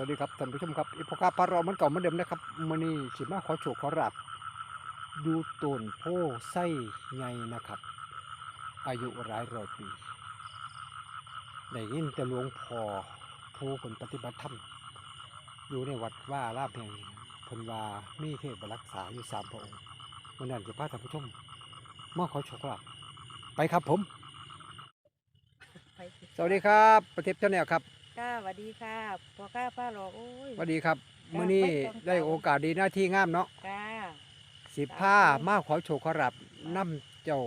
วัสดีครับท่านผู้ชมครับอีพอคาพารอมันเก่าเหมือนเดิมนะครับมื้อนี้สิมาขอโชคขอรับดูต้นโพไส้ใหญ่นะครับ อายุหลายร้อยปีได้ยินแต่หลวงพ่อผู้คนปฏิบัติธรรมอยู่ในวัดว่าลาบแห่งนี้เพิ่นว่ามีเทพรักษาอยู่สามพระองค์วันนั้นจะพาท่านผู้ชมมาขอโชคขอรับไปครับผมไปสิสวัสดีครับ ประเทศเจ้าแนวครับ ค่ะสวัสดีค่ะพอข้าป้าหลอกโอ้ย สวัสดีครับมื้อนี้ได้โอกาสดีหน้าที่งามเนาะค่ะสิผ้ามาขอโชคขอรับน้ำเจ้า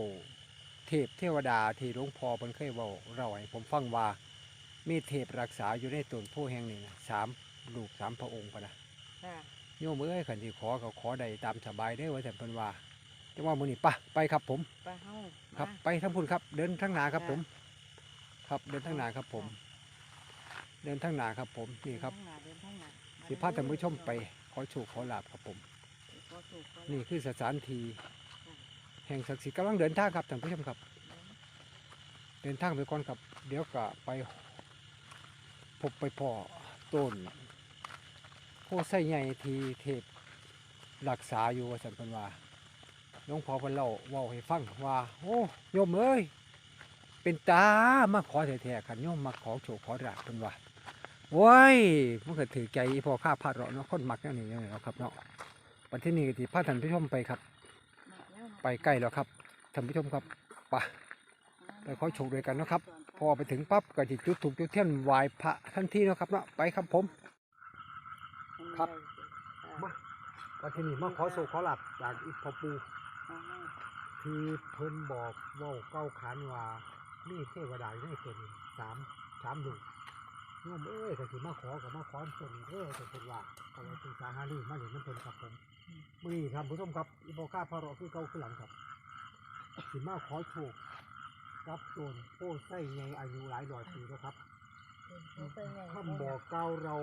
เทพเทวดาที่หลวงพ่อเพิ่นเคยเว้าเราให้ผมฟังว่ามีเทพรักษาอยู่ในต้นโพแห่งนี้นะสามลูกสามพระองค์ปะนะค่ะโยมเอ้ยขันที่ขอก็ขอได้ตามสบายได้อว่าแต่เพิ่นว่าจังว่ามื้อนี้ปะไปครับผมปลาเฮาครับ มา ไปทั้งพุ่นครับ เดินทั้งหนาครับค่ะผม ครับเดินทั้งหนาครับผม เดินทั้งหนาครับผมนี่ครับเดินทางหน้าเดินทางหน้ามาสิพาท่านผู้ชมไป ขอโชคขอลาบครับผมขอถูกขอนี่ลาบคือสถานที่แห่งศักดิ์สิทธิ์กำลังเดินทางครับท่านผู้ชมครับ เดินทางไปก่อนครับ เดี๋ยวก็ไปพบไปพ่อต้นโพไส้ใหญ่ที่เทพรักษาอยู่ว่าสันเพันว่าหลวงพ่อเพันเล่าเว่าให้ฟังว่า โอ้โยมเอ้ยเป็นตามาขอแท้ๆขันโยมมาขอโชคขอราบเพิ่นว่า โว้ยมันก็ถือใจอีพอข้าพาดเราเนาะคนมักแนั่นนี่เนาะครับเนาะวันที่นี้ก็ที่พาท่านผู้ชมไปครับ ไปใกล้แล้วครับท่านผู้ชมครับไปไปขอโชคด้วยกันเนาะครับ พอไปถึงปั๊บก็จะจุดถูกจุดเทียนไหว้พระทันทีเนาะครับเนาะไปครับผม ครับมาวันที่นี้มาขอโชคขอหลับจากอีพอปูคือเพิ่นบอกว่าเก้าขานว่ามีเทวดาอยู่ในตนสามสามดวง โยมเอ้ยก็สิมาขอกับมาขอตัวนี้เอ้ยก็เป็นว่าก็เลยเป็นสาหารีมาเห็นน้ำเพิ่นครับผมมือครับผู้ชมครับอีพอข้าพระราะคือเก่าคือหลังครับสิมาขอโชคกับโจนโป้ไส้ใหญ่อายุหลายร้อยปีแล้วครับคำบอกเก่าเรา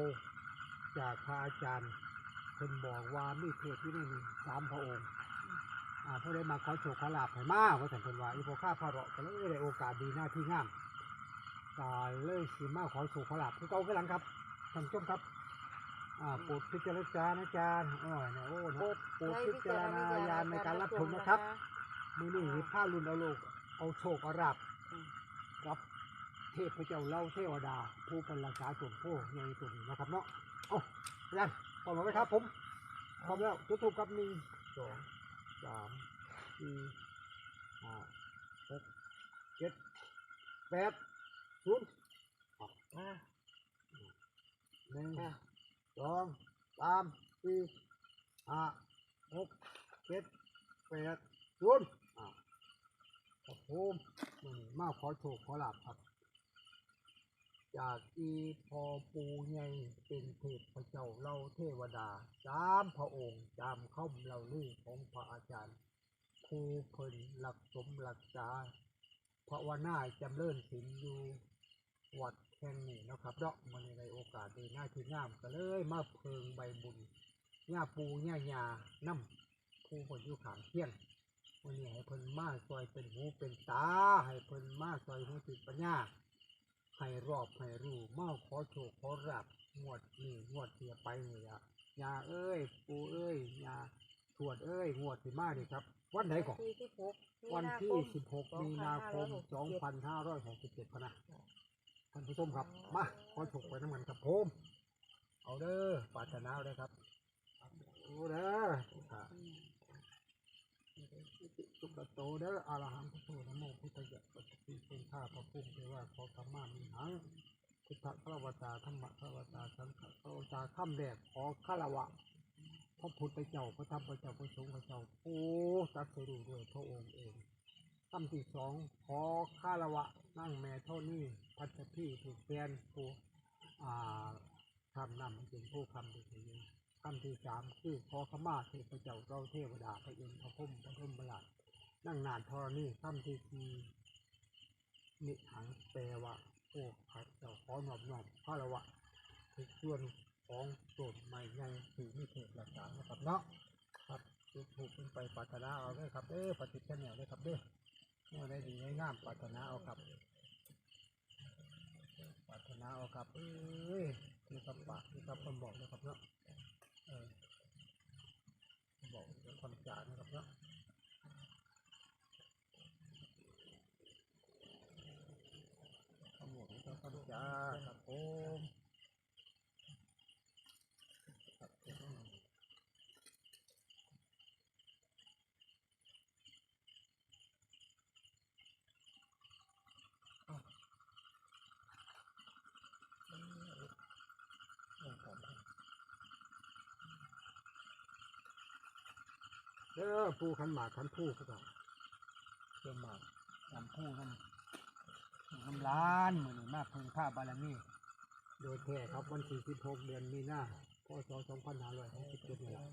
จากพระอาจารย์เพิ่นบอกว่ามีเทพที่นี่มีสามพระองค์อ่าผู้ใดมาขอโชคขอลาภให้มาว่าสันเพิ่นว่าอีพอข้าพระราะก็เลยได้โอกาสดีหน้าที่งาม กาเลยสิมาขอโชคขอหลาภคือเก่าคือหลังครับท่านผู้ชมครับอ่าโปรดพิจารณานะจารย์โอ้ยนี่ยโอ้นะโปรดพิจารณาญาณในการรับชมนะครับมือนี่ผ้ารุนเอาโลกเอาโชคเอาราบกับเทพเจ้าเล่าเทวดา ผู้เป็นรักษาส่วนโพในส่วนนี้นะครับเนาะเอาอาจารย์พร้อมไหมครับผมพร้อมแล้วจุดทูบกับหนึ่งสองสามสี่ห้าหกเจ็ดแปด ศูนย์เอามาหนึ่งสองสามสี่ห้าหกเจ็ดแปดศูนย์อ่าครับผมมื้อนี้มาขอโชคขอลาบครับ จากอีพอปูใหญ่เป็นเทพพระเจ้าเล่าเทวดาสามพระองค์ตามคำเล่าลือของพระอาจารย์ครูเพิ่นหลักสมหลักษาภาวนาจำเริญศีลอยู่ วัดแห่งนี้เนาะครับเนาะมันในโอกาสดีหน้าที่งามก็เลยมาเพิงใบบุญย่าปูย่ายาน้ำผู้คนอยู่ขางเที่ยงวันนี้ให้เพิ่นมาซอยเป็นหูเป็นตา ให้เพิ่นมาซอยหูติดปัญญาให้รอบให้รู้มาขอโชคขอรับงวดนี่งวดเสียไปนี่อะยาเอ้ย ปูเอ้ยยาถวดเอ้ยงวดสิมานี่ครับ วันไหนก่อนที่สิบหกวันที่ 16 มีนาคม 2567พะนะ ท่านผู้ชมครับ มาขอโชคไปน้ำมันครับผมเอาเด้อปารถนาเอาเด้อครับเอาเด้อสุขโตเด้ออารหังพุทโธนโมพุทธยะปัจจิเป็นข้าพระพุ่มเทว่าขอธรรมามีหังพุทธพระวตาธรรมะพระวตาสังฆพระวตาข้ามแดกขอคารวะพระพุทธเจ้าพระธรรมพระเจ้าพระสงฆ์พระเจ้าโอ้ตัดสรู้ด้วยพระองค์เอง คำที่สองขอคารวะนั่งแม่เท่านี้พัชพี่ถูกแฟนผู้อ่าทำนำเป็นผู้คำเป็นอย่างคำที่สามคือขอขมาเทพเจ้าเราเทวดาพระอินทร์พระพุทธพระพุทธบลาดนั่งนานทรณีคำที่สี่นิหังแปลว่าโอ้พระเจ้าขอหนอบหนอบคารวะทุกส่วนของโจทย์ใหม่ใหญ่ถือมีเทศหลักฐานนะครับเนาะครับถูกถูกเป็นไปปรารถนาเอาด้วยครับเด้อปฏิทินแนวด้วยครับเด้อ เมื่อได้ดีได้งามปรารถนาเอาครับปรารถนาเอาครับเอ้ยนี่ครับปากนี่ครับคนบอกนะครับเนาะเออบอกเป็นความจานะครับเนาะคำบอกนี่ก็ความจ่าครับผมครับผม เออปูขันหมากขันผู้พวกเราเชื่อหมากขันผู้กันน้ำล้านเหมือนมากพึงค่าบารมีโดยแท้ครับวันที่16เดือนมีนาพศ2567นี่แหละ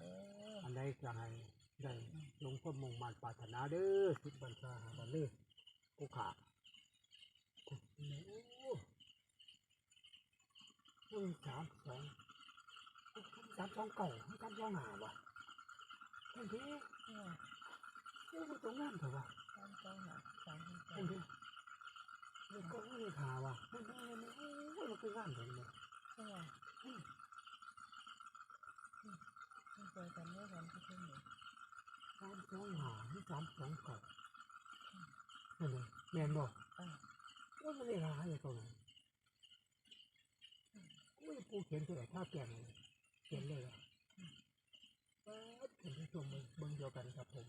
อันใดจะให้ได้ลงพ้นมุ่งมั่นปรารถนาเด้อคิดบัญชาหาบันเด้อผู้ขาโอ้โหอืมสามสองสามสองเก่าสามสองหาวะ เฮ้ยเนี่มันตรงนั้นเถอะวะสามสองหาสามสองเฮ้ยมันก็ไม่ขาวว่ะมันไม่ไม่ไม่โอ้ยมันคืองานเถอะเนี่ยเนี่ยมันเจอกันเมื่อวันที่เพิ่งเนี่ยสามสองหาที่สามสองเก่านั่นเลยแมนบอกอ่าว่ามันได้หาอย่างตรงไหนโอ้ยปูเขียนตัวไหนท่าแก่งเลยเขียนเลยอะ เห็นที่ชมเบิ่งเดียวกันครับผม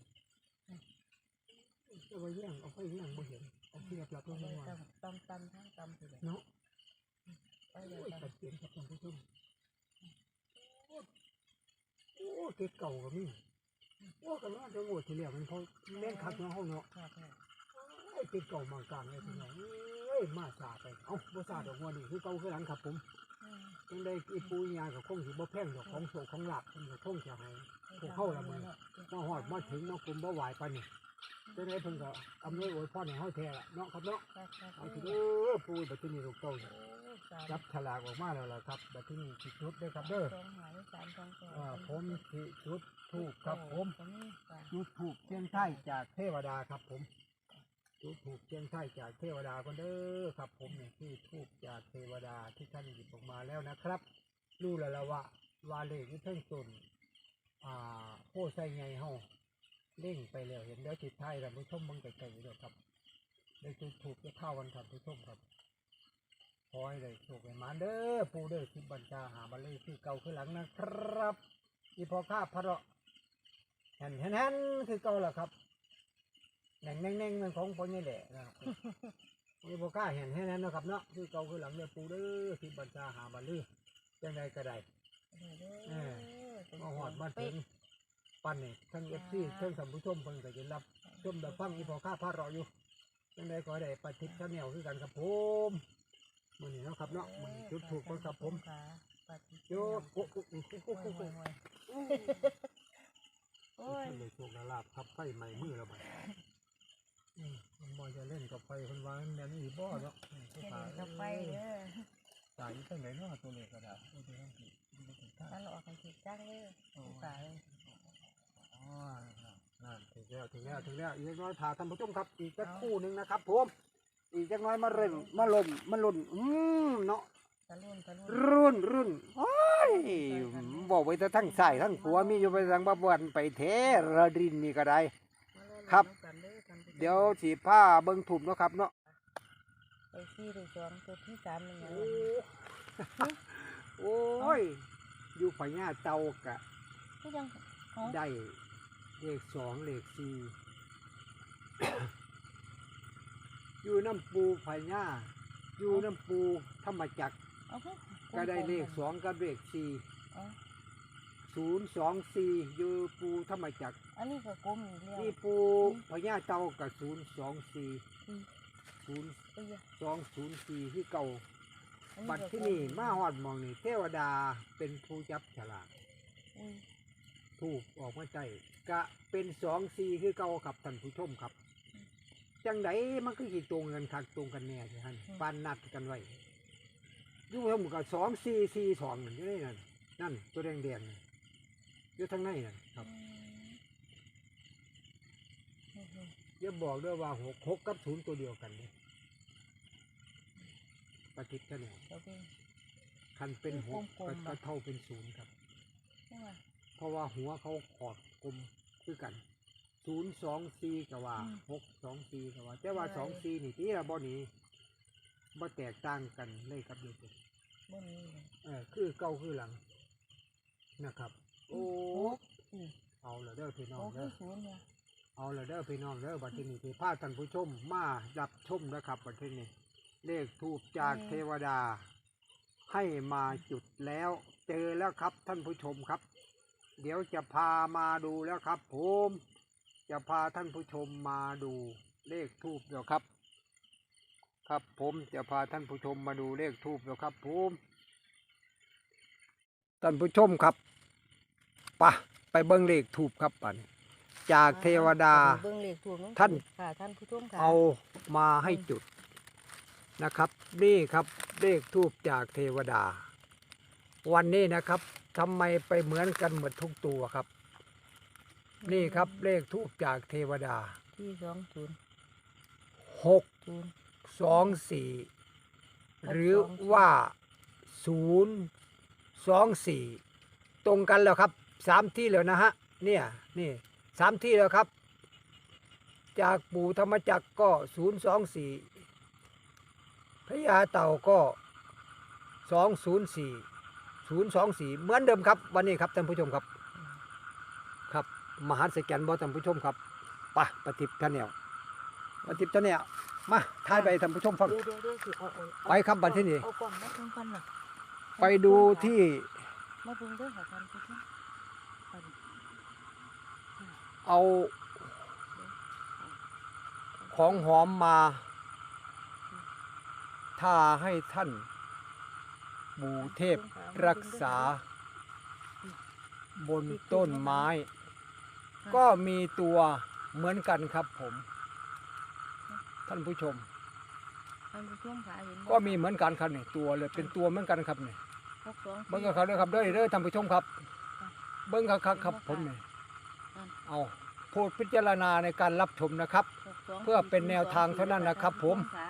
จะไปแย่งเอาไปแย่งบ่เห็นเอาเทียบหลับลเอางไปมาตำตำทั้งตำสิเลยเนาะไปเลยยตำตัดเปลี่ยนครับท่านผู้ชมโอ้เก็บเก่าก็มีโอ้กันว่าจะโง่ทีเดียวมันเขาเล่นคักเนาะห้องเนาะไอ้ติดเก่ามากลางเลยทีเดียวเอ้ยมาสาไปเอ้าบ่สาดอกหัวนี่คือเก่าคือหลังครับผม จังได้อีปูยากับคงสิบ่แพงดอกของโศกของหลักมันก็คงจะให้พวกเข้าละมึงมาฮอดมาถึงเนาะกลุ่มบ่ไหวปานนี่จังไดเพิ่นก็อำนวยอวยพรให้เฮาแท้ละเนาะครับเนาะครับครับเอาสิเด้อปูบัดนี้ลูกเต้าโอ้สามจับฉลากออกมาแล้วล่ะครับบัดนี้สิจุดเด้อครับเด้อสองหาสามสองสองอ่าผมสิจุดทูบครับผมตรงนี้จ้ะจุดทูบเชียงไทยจากเทวดาครับผม จุดทูบเชียงไทยจากเทวดาคนเด้อครับ ผมเนี่คือทูบจากเทวดาที่ท่านหยิบออกมาแล้วนะครับรู้แล้วละว่าวาเลขที่เพิ่งต้นอ่าโคใส่ไงเฮาเล่งไปแล้วเห็นแล้วจิตไทยเราไม่ชมเบังไกลๆเลยครับได้จุดทูบจะเข้าวันครับผู้ชมครับขอให้ได้โชคให้มาเด้อปูเด้อคิดบัญชาหาบัลลีคือเก่าคือหลังนะครับ อีพอข้าพระเราะแห่นแห่นแห่นคือเก่าแล้วครับ แหน่งแน่งแน่งมันของพอนี่แหละนะครับอีพอข้าแห่นแห่นแห่นนะครับเนาะคือเก่าคือหลังเนี่ยปูเด้อคิดบัญชาหาบัลลียังไงก็ได้ เออ มาหอดมาถึงปั้นนี่ทั้งเอฟซีทั้งสัมผู้ชมเพิ่นก็จะรับชมรับฟังอีพอข้าพระเราะอยู่ยังไงก็ได้ปฏิทินชาแนลคือกันครับผมมื้อนี้เนาะครับเนาะมื้อนี้จุดถูกต้องครับผมโยโอ้โอ้โอ้โอ้โอ้โอ้โอ้โอ้ยท่านเลยโชคลาภทับไฟใหม่มือแล้วบัดอื มมันบ่จะเล่นกับไฟคนว่ามันแม่นอีบ่เนาะอืมผู้เห็นตายกับไปเด้อตายอยู่จังไดเนาะตัวเลขก็ได้โอ้ยทั้งที่บ่ถึงทางถ้าเราออกกันสิจ้างเลยตายอ๋อนั่นถึงแล้วถึงแล้วถึงแล้วอีกน้อยพาท่านผู้ชมครับ อีกสักครู่หนึงนะครับผมอีกจักหน้อยมาเร่งมาลมมาลุ่นอืมเนาะตะลุ่นตะลุ่นรุ่นรุ่นโอ้ยบอกไว้แต่ทั้งใส่ทั้งผัวมีอยู่ไปทางบ้านไปเทระดินนี่ก็ได้ ครับ เดี๋ยวสีผ้าเบิ่งถุ่มเนาะครับเนาะไปซี่ไปสองตัวที่สามหนึ่งโอ้โอ้ย อยู่ไผ่หน้าเตากะที่ยังเขาได้เลขสองเลขสี่อยู่น้ำปูไผ่หน้าอยู่น้ำปูธรรมจักรเอาพวกก็ได้เลขสองกับเลขสี่เอา ศูนย์สองสี่อยู่ปูธรรมจักรอันนี้ก็กลมอีกแล้วนี่ปูพญาเตากับศูนย์สองสี่อืมศูนย์เอ้ยสองศูนย์สี่ที่เก่าอับัดที่นี่มาหอดหมองนี่เทวดาเป็นผู้จับฉลากอืมถูกออกมาใจกะเป็นสองสี่คือเก่าครับท่านผู้ชมครับ จังไดมันก็สิตรงกันคักตรงกันแน่ใช่ไหมปานนัดกันไว้อยุ่งแล้วมันก็สองสี่สี่สองนั่นอยู่ในนั่นนั่นตัวแดงแดงๆนั่น อยู่ทางในนั่นครับอืมอืมอย่าบอกด้วยว่าหกหกกับศูนย์ตัวเดียวกันเนี่ยปฏิทินเนี่ยเอาไปคันเป็นหกกลมๆก็บ่เท่าเป็นศูนย์ครับ ใช่ป่ะเพราะว่าหัวเขาขอดกลมคือกันศูนย์สองสี่ก็ว่าอืมหกสองสี่ก็ว่า แต่ว่าใช่สองสี่นี่ที่ละบ่หนี้บ่แตกต่างกันเลยครับเด็กบนนี้เลยเออคือเก้าคือหลังนะครับ โอ้หกอืมเอาละเด้อพี่น้อหงกเด้คืออศูนย์เนี่ยเอาละเด้อพี่น้องเด้อบัดทีนี้ที่พาท่านผู้ชมมารับชมนะครับบัดทีนี้เลขทูปจากเทวดา ให้มาจุดแล้ว เจอแล้วครับท่านผู้ชมครับ เดี๋ยวจะพามาดูแล้วครับผมจะพาท่านผู้ชมมาดูเลขทูบเดี๋ยวครับ ครับผมจะพาท่านผู้ชมมาดูเลขทูบเดี๋ยวครับผมท่านผู้ชมครับไปะไปเบิ้งเลขทูบครับปันจากเทวดา เบิ่งเลขถูกท่าน ค่ะท่านผู้ชมค่ะเอามาให้จุดนะครับ นี่ครับเลขทูบจากเทวดา วันนี้นะครับทำไมไปเหมือนกันหมดทุกตัวครับ นี่ครับเลขทูบจากเทวดาที่สองศูนย์หกศูนย์ สองสี่หรือว่าศูนย์สองสี่ตรงกันแล้วครับ สามที่แล้วนะฮะเนี่ยนี่สามที่แล้วครับ จากปู่ธรรมจักรก็ศูนย์สองสี่พญาเต่าก็สองศูนย์สี่ศูนย์สองสี่เหมือนเดิมครับ วันนี้ครับท่านผู้ชมครับ ครับ มหาสแกนบอท่านผู้ชมครับไปปฏิบท่านเนี่ยปฏิบท่านเนี่ยมาทายไปท่านผู้ชมฟังเดี๋ยวเดี๋ยวเดี๋ยวสิเอาเอาเอาไปครับบัดที่นี่เอากล่องมาเพิ่งกันน่ะไปดูที่มาเพิ่งเด้อค่ะท่านผู้ชมไปดิ เอาของหอมมาทาให้ท่านบูเทพรักษา บนต้นไม้ ก็มีตัวเหมือนกันครับผม ท่านผู้ชมท่านผู้ชมค่ะเห็นบ่ก็มีเหมือนกันครับนี่ตัวเลยเป็นตัวเหมือนกันครับนี่หกสองเบิ้งกับเขาด้วยครับเด้อเด้อท่านผู้ชมครับ เบิ้งครับครับครับผมนี่ เอาโปรดพิจารณาในการรับชมนะครับหกสงเพื่อเป็นแนวทางเท่านั้นนะครับผมค่ะ